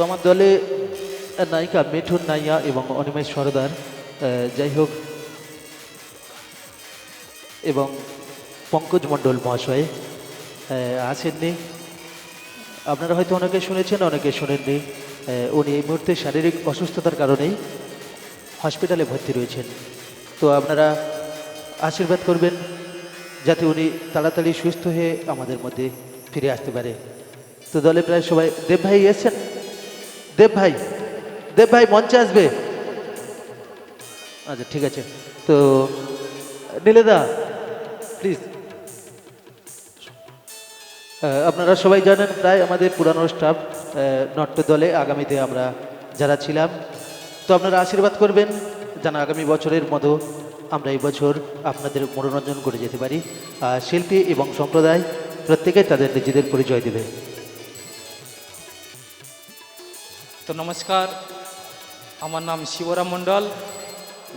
তো আমার দলে নায়িকা মিঠুন নাইয়া এবং অনিমেষ সরদার যাই হোক, এবং পঙ্কজ মণ্ডল মহাশয় আছেননি। আপনারা হয়তো অনেকে শুনেছেন, অনেকে শোনেননি। উনি এই মুহূর্তে শারীরিক অসুস্থতার কারণেই হসপিটালে ভর্তি রয়েছেন। তো আপনারা আশীর্বাদ করবেন, যাতে উনি তাড়াতাড়ি সুস্থ হয়ে আমাদের মধ্যে ফিরে আসতে পারে। তো দলে প্রায় সবাই, দেব ভাই এসছেন? দেব ভাই দেব ভাই মঞ্চে আসবে। আচ্ছা ঠিক আছে। তো, নীলেদা প্লিজ আপনারা সবাই জানেন প্রায় আমাদের পুরানো স্টাফ নট্য দলে আগামীতে আমরা যারা ছিলাম। তো আপনারা আশীর্বাদ করবেন, যেন আগামী বছরের মতো আমরা এই বছর আপনাদের মনোরঞ্জন করে যেতে পারি। আর শিল্পী এবং সম্প্রদায় প্রত্যেকে তাদের নিজেদের পরিচয় দেবে। তো নমস্কার। আমার নাম শিবরাম মণ্ডল,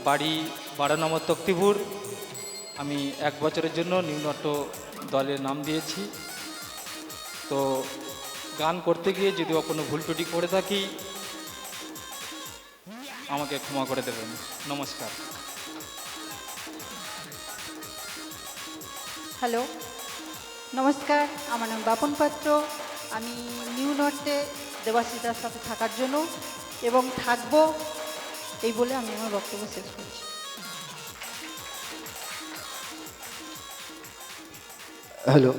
বাড়ি বারো নম্বর তক্তিপুর। আমি এক বছরের জন্য নিম্নট দলের নাম দিয়েছি। তো গান করতে গিয়ে যদিও কোনো ভুল ত্রুটি করে থাকি, আমাকে ক্ষমা করে দেবেন। নমস্কার। হ্যালো, নমস্কার। আমার নাম বাপন পাত্র। আমি নিউ নর্থে দেবাশিদার সাথে থাকার জন্য এবং থাকব এই বলে আমি আমার বক্তব্য শেষ করছি। হ্যালো,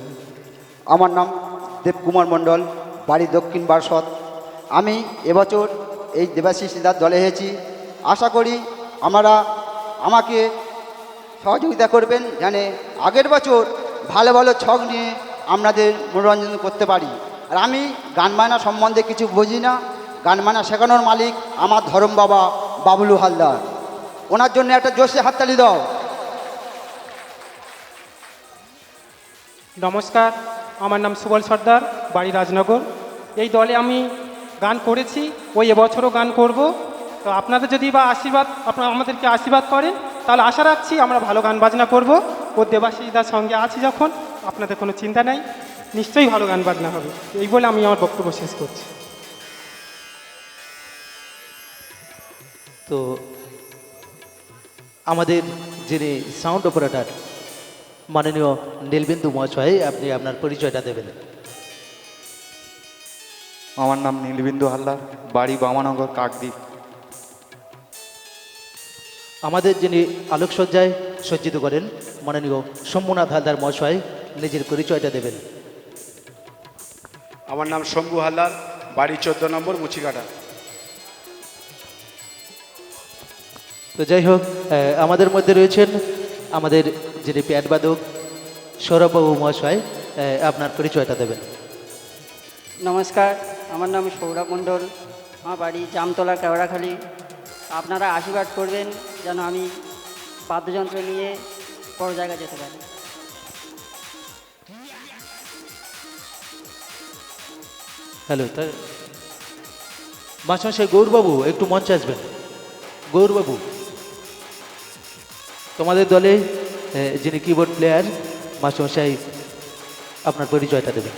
আমার নাম দেবকুমার মণ্ডল, বাড়ি দক্ষিণ বারসদ। আমি এবছর এই দেবাশিস সিদ্ধার দলে এসেছি আশা করি আমরা আমাকে সহযোগিতা করবেন জানে আগের বছর ভালো ভালো ছক নিয়ে আপনাদের মনোরঞ্জন করতে পারি। আর আমি গান বায়না সম্বন্ধে কিছু বুঝি না। গান বায়না শেখানোর মালিক আমার ধরম বাবা বাবলু হালদার। ওনার জন্য একটা জোশে হাততালি দাও। নমস্কার, আমার নাম সুবল সর্দার, বাড়ি রাজনগর। এই দলে আমি গান করেছি, ওই এবছরও গান করব। তো আপনাদের যদি বা আশীর্বাদ, আপনারা আমাদেরকে আশীর্বাদ করেন, তাহলে আশা রাখছি আমরা ভালো গান বাজনা করব। ও দেবাশিসদার সঙ্গে আছি যখন, আপনাদের কোনো চিন্তা নেই। নিশ্চয়ই ভালো গান বাজনা হবে। এই বলে আমি আমার বক্তব্য শেষ করছি। তো আমাদের যিনি সাউন্ড অপারেটর মাননীয় নীলবিন্দু মহাশয় আপনি আপনার পরিচয়টা দেবেন। আমার নাম নীলবিন্দু হালদার বাড়ি বামানগর কাকদ্বীপ। আমাদের যিনি আলোকসজ্জায় সজ্জিত করেন মাননীয় শম্ভুনাথ হালদার মহাশয় নিজের পরিচয়টা দেবেন। আমার নাম শম্ভু হালদার বাড়ি চোদ্দ নম্বর মুচিকাটা। তো যাই হোক আমাদের মধ্যে রয়েছেন আমাদের যিনি প্যাটবাদক সৌরভবাবু মহাশয় আপনার পরিচয়টা দেবেন। নমস্কার আমার নাম সৌরভ মণ্ডল আমার বাড়ি জামতলা কেওড়াখালী। আপনারা আশীর্বাদ করবেন যেন আমি বাদ্যযন্ত্র নিয়ে বড় জায়গায় যেতে পারি। হ্যালো তা মাস্টারমশাই গৌরবাবু, একটু মঞ্চে আসবেন। গৌরবাবু, তোমাদের দলে যিনি কিবোর্ড প্লেয়ার মাস্টারমশাই, আপনার পরিচয়টা দেবেন।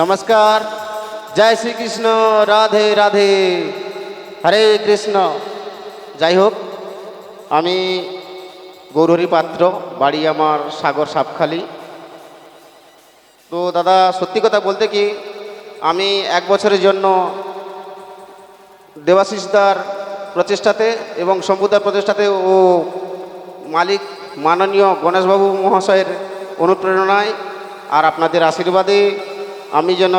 নমস্কার, জয় শ্রীকৃষ্ণ, রাধে রাধে, হরে কৃষ্ণ। যাই হোক, আমি গৌরহরি পাত্র বাড়ি আমার সাগর সাপখালি। তো দাদা, সত্যি কথা বলতে কি, আমি এক বছরের জন্য দেবাশিসদার প্রচেষ্টাতে এবং সম্পুদার প্রচেষ্টাতে ও মালিক মাননীয় গণেশবাবু মহাশয়ের অনুপ্রেরণায় আর আপনাদের আশীর্বাদে আমি যেন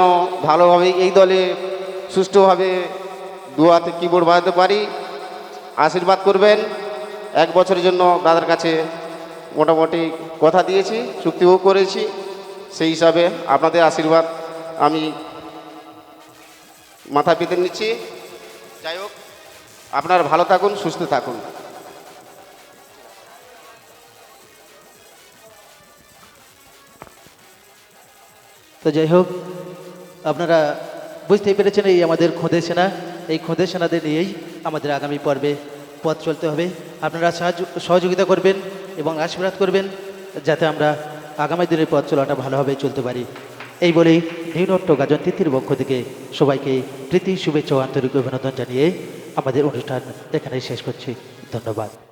ভালোভাবে এই দলে সুষ্ঠুভাবে দুয়াতে কিবোর্ড বাজাতে পারি। আশীর্বাদ করবেন। এক বছরের জন্য দাদার কাছে মোটামুটি কথা দিয়েছি, চুক্তিও করেছি। সেই হিসাবে আপনাদের আশীর্বাদ আমি মাথা পেতে নিচ্ছি। যাই হোক, আপনারা ভালো থাকুন, সুস্থ থাকুন। তো যাই হোক, আপনারা বুঝতেই পেরেছেন এই আমাদের খোদে সেনা, এই খোদে সেনাদের নিয়েই আমাদের আগামী পর্বে পথ চলতে হবে। আপনারা সাহায্য সহযোগিতা করবেন এবং আশীর্বাদ করবেন যাতে আমরা আগামী দিনের পথ চলাটা ভালোভাবে চলতে পারি। এই বলেই নিউনট্য গাজন তিথির পক্ষ থেকে সবাইকে প্রীতি, শুভেচ্ছা আন্তরিক অভিনন্দন জানিয়ে আমাদের অনুষ্ঠান এখানেই শেষ করছি। ধন্যবাদ।